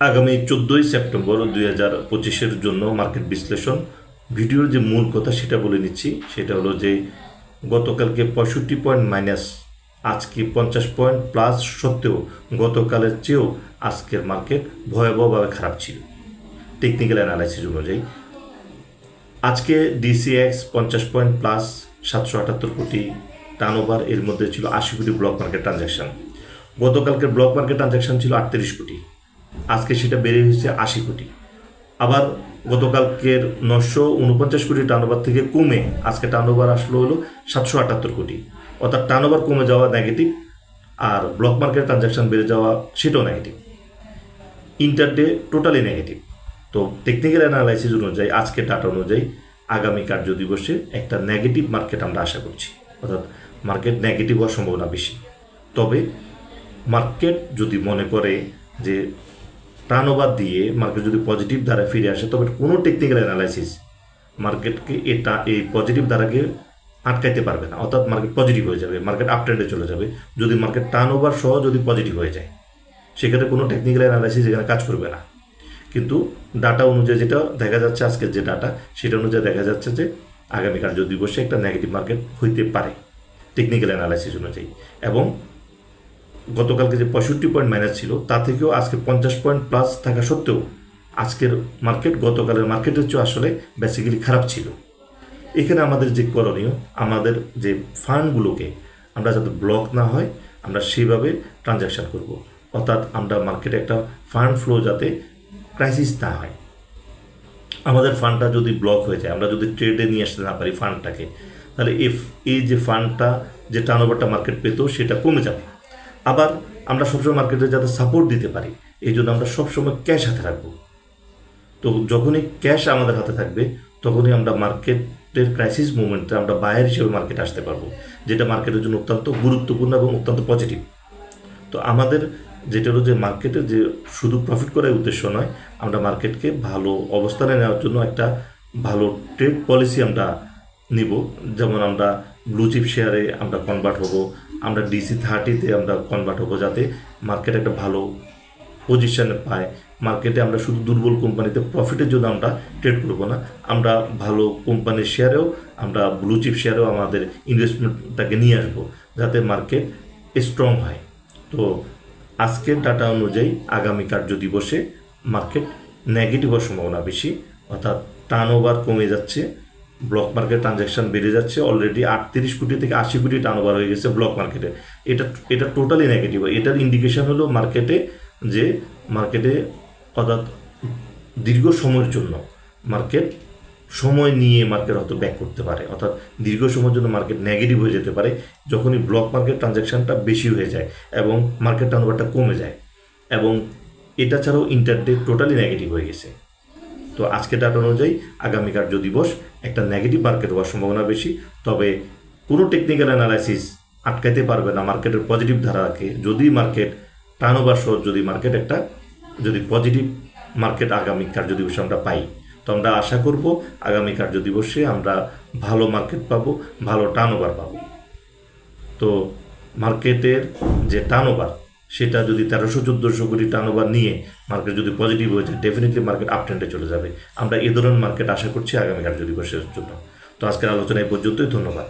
আগামী চোদ্দোই সেপ্টেম্বর দুই হাজার পঁচিশের জন্য মার্কেট বিশ্লেষণ। ভিডিওর যে মূল কথা সেটা বলে নিচ্ছি। সেটা হলো যে গতকালকে পঁয়ষট্টি পয়েন্ট মাইনাস, আজকে পঞ্চাশ পয়েন্ট প্লাস সত্ত্বেও গতকালের চেয়েও আজকের মার্কেট ভয়াবহভাবে খারাপ ছিল। টেকনিক্যাল অ্যানালাইসিস অনুযায়ী। আজকে ডিসিএক্স পঞ্চাশ পয়েন্ট প্লাস সাতশো আটাত্তর কোটি, টার্নওভার এর মধ্যে ছিল আশি কোটি ব্লক মার্কেট ট্রানজ্যাকশন। গতকালকের ব্লক মার্কেট ট্রানজ্যাকশন ছিল আটত্রিশ কোটি। আজকে সেটা বেড়ে হয়েছে আশি কোটি। আবার গতকালকের নশো উনপঞ্চাশ কোটি টার্নওভার থেকে কমে আজকে টার্নওভার আসলো হলো সাতশো আটাত্তর কোটি। অর্থাৎ টার্নওভার কমে যাওয়া নেগেটিভ আর ব্লক মার্কেট ট্রানজ্যাকশন বেড়ে যাওয়া সেটাও নেগেটিভ ইন্টারডে টোটালি নেগেটিভ তো টেকনিক্যাল অ্যানালাইসিস অনুযায়ী, আজকে ডাটা অনুযায়ী আগামী কার্য দিবসে একটা নেগেটিভ মার্কেট আমরা আশা করছি। অর্থাৎ মার্কেট নেগেটিভ হওয়ার সম্ভাবনা বেশি। তবে মার্কেট যদি মনে করে যে টার্নওভার দিয়ে মার্কেট যদি পজিটিভ দ্বারা ফিরে আসে, তবে কোনো টেকনিক্যাল অ্যানালাইসিস মার্কেটকে এটা, এই পজিটিভ দ্বারাকে আটকাইতে পারবে না। অর্থাৎ মার্কেট পজিটিভ হয়ে যাবে মার্কেট আপ ট্রেন্ডে চলে যাবে। যদি মার্কেট টার্নওভার সহ যদি পজিটিভ হয়ে যায়, সেক্ষেত্রে কোনো টেকনিক্যাল অ্যানালাইসিস এখানে কাজ করবে না। কিন্তু ডাটা অনুযায়ী যেটা দেখা যাচ্ছে আজকের যে ডাটা সেটা অনুযায়ী দেখা যাচ্ছে যে আগামী কার্য দিবসে একটা নেগেটিভ মার্কেট হইতে পারে টেকনিক্যাল অ্যানালাইসিস অনুযায়ী। এবং গতকালকে যে পঁয়ষট্টি পয়েন্ট মাইনাস ছিল, তা থেকেও আজকে পঞ্চাশ পয়েন্ট প্লাস থাকা সত্ত্বেও আজকের মার্কেট গতকালের মার্কেটের চেয়ে আসলে বেসিক্যালি খারাপ ছিল। এখানে আমাদের যে করণীয়, আমাদের যে ফান্ডগুলোকে আমরা যাতে ব্লক না হয়, আমরা সেইভাবে ট্রানজ্যাকশন করব। অর্থাৎ আমরা মার্কেটে একটা ফান্ড ফ্লো যাতে ক্রাইসিস না হয়। আমাদের ফান্ডটা যদি ব্লক হয়ে যায়, আমরা যদি ট্রেডে নিয়ে আসতে না পারি ফান্ডটাকে তাহলে এফ এই যে ফান্ডটা যে টার্নওভারটা মার্কেট পেতো, সেটা কমে যাবে। আবার আমরা সবসময় মার্কেটে যাতে সাপোর্ট দিতে পারি, এই জন্য আমরা সবসময় ক্যাশ হাতে রাখব। তো যখনই ক্যাশ আমাদের হাতে থাকবে, তখনই আমরা মার্কেটের ক্রাইসিস মুভমেন্টে আমরা বায়ার হিসেবে মার্কেটে আসতে পারব, যেটা মার্কেটের জন্য অত্যন্ত গুরুত্বপূর্ণ এবং অত্যন্ত পজিটিভ তো আমাদের যেটা হলো যে মার্কেটে যে শুধু প্রফিট করার উদ্দেশ্য নয়, আমরা মার্কেটকে ভালো অবস্থানে নেওয়ার জন্য একটা ভালো ট্রেড পলিসি আমরা নিব। যেমন আমরা ব্লু চিপ শেয়ারে আমরা কনভার্ট হব আমরা ডিসি থার্টিতে আমরা কনভার্ট হব যাতে মার্কেট একটা ভালো পজিশনে পায়। মার্কেটে আমরা শুধু দুর্বল কোম্পানিতে প্রফিটের জন্য আমরা ট্রেড করব না। আমরা ভালো কোম্পানির শেয়ারেও আমরা ব্লু চিপ শেয়ারেও আমাদের ইনভেস্টমেন্টটাকে নিয়ে আসব যাতে মার্কেট স্ট্রং হয়। তো আজকের ডাটা অনুযায়ী আগামী কার্য দিবসে মার্কেট নেগেটিভ হওয়ার সম্ভাবনা বেশি, অর্থাৎ টার্ন ওভার কমে যাচ্ছে। ব্লক মার্কেট ট্রানজ্যাকশন বেড়ে যাচ্ছে অলরেডি আটত্রিশ কোটি থেকে আশি কোটি টার্ন ওভার হয়ে গেছে ব্লক মার্কেটে এটা এটা টোটালি নেগেটিভ এটার ইন্ডিকেশন হলো মার্কেটে যে মার্কেটে অর্থাৎ দীর্ঘ সময়ের জন্য মার্কেট সময় নিয়ে মার্কেট হয়তো ব্যাক করতে পারে। অর্থাৎ দীর্ঘ সময়ের জন্য মার্কেট নেগেটিভ হয়ে যেতে পারে যখনই ব্লক মার্কেট ট্রানজ্যাকশনটা বেশি হয়ে যায় এবং মার্কেট টার্নওভারটা কমে যায়। এবং এটা ছাড়াও ইন্টারডে টোটালি নেগেটিভ হয়ে গেছে। তো আজকে ডাটা অনুযায়ী আগামী কার্য দিবস, একটা নেগেটিভ মার্কেট হওয়ার সম্ভাবনা বেশি। তবে কোনো টেকনিক্যাল অ্যানালাইসিস আটকাইতে পারবে না মার্কেটের পজিটিভ ধারাকে। যদি মার্কেট টার্নওভার সহ যদি মার্কেট একটা, যদি পজিটিভ মার্কেট আগামী কার্য দিবসে আমরা পাই। তো আমরা আশা করব আগামী কার্য দিবসে আমরা ভালো মার্কেট পাবো, ভালো টার্নওভার পাবো। তো মার্কেটের যে টার্নওভার সেটা যদি তেরোশো, চোদ্দোশো কোটি টার্নওভার নিয়ে মার্কেট যদি পজিটিভ হয়ে যায় ডেফিনেটলি মার্কেট আপ ট্রেন্ডে চলে যাবে। আমরা এ ধরনের মার্কেট আশা করছি আগামী কার্য দিবসের জন্য। তো আজকের আলোচনা এই পর্যন্তই, ধন্যবাদ।